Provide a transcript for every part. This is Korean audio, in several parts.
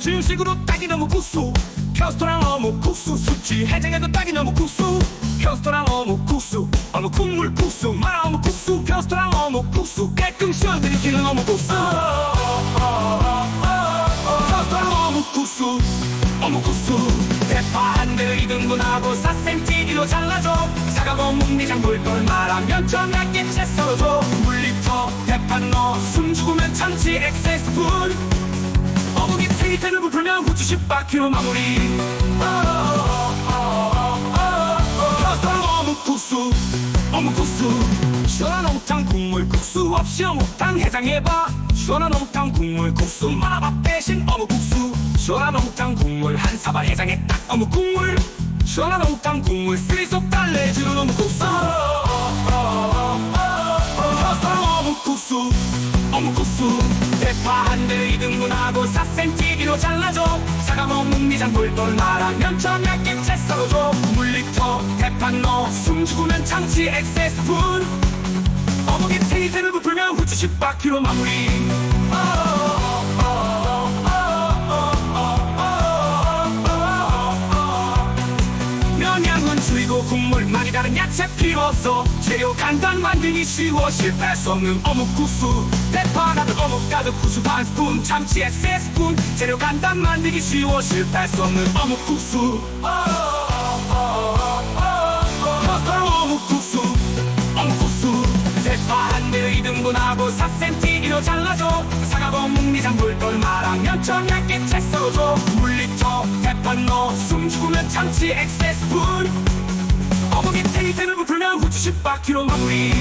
주식으로 딱이 너무 구수. 표스토랑 어묵 국수. 수치 해장에도 딱이 너무 구수. 표스토랑 어묵 국수. 어묵 국물 국수. 말 어묵 국수. 표스토랑 어묵 국수. 깔끔 시원드리기는 어묵 국수. 표스토랑 어묵 국수. 어묵 국수. 대파 한 대를 이등분하고 4cm로 잘라줘. 사과고 묵미장 돌돌 말하면 좀 얇게 채 썰어줘. 물리터 대파 넣어 숨 죽으면 참치 엑세스푼. 어묵 이 트이트를 부풀면 후추 10바퀴로 마무리. 표스토랑 어묵 국수 어묵 국수. 시원한 어묵탕 국물 국수 없이 어묵탕 해장해봐. 시원한 어묵탕 국물 국수. 마밥 대신 어묵 국수. 시원한 어묵탕 국물 한 사발 해장에 딱 어묵 국물. 시원한 어묵탕 국물 쓰리속 대를 이등분하고 4cm로 잘라줘. 사과 먹는 미장 돌돌 말하면 좀 얇게 채 썰어줘. 물리터 대파 넣어 숨 죽으면 참치 엑세스푼 어묵이 테이트를 부풀면 후추 10바퀴로 마무리. 면양은 줄이고 국물 많이 다른 야채 없어 재료 간단 만들기 쉬워 실패할 수 없는 어묵 국수. 대파 가득 어묵 가득 후추 반 스푼 참치에 세 스푼. 재료 간단 만들기 쉬워 실패할 수 없는 어묵 국수. 퍼스터 어묵 국수 어묵 국수. 대파 한 대를 이등분하고 4cm로 잘라줘. 사과고 묵미장 돌돌 말하면 좀 얇게 채 썰어줘. 물리터 대파 넣어 숨 죽으면 참치 엑세스푼 어묵이 테이트를 부풀면 후추 10바퀴로 마무리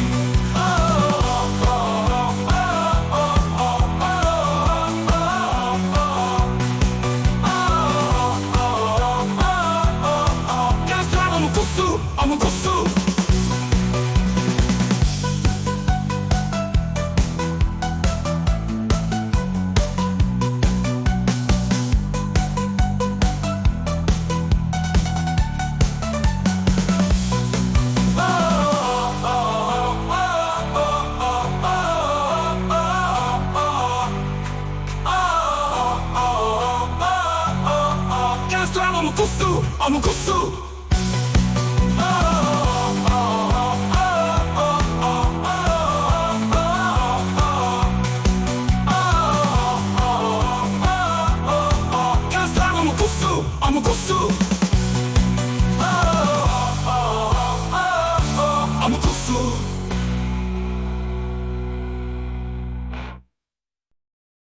가스랑 어묵 국수 어묵 국수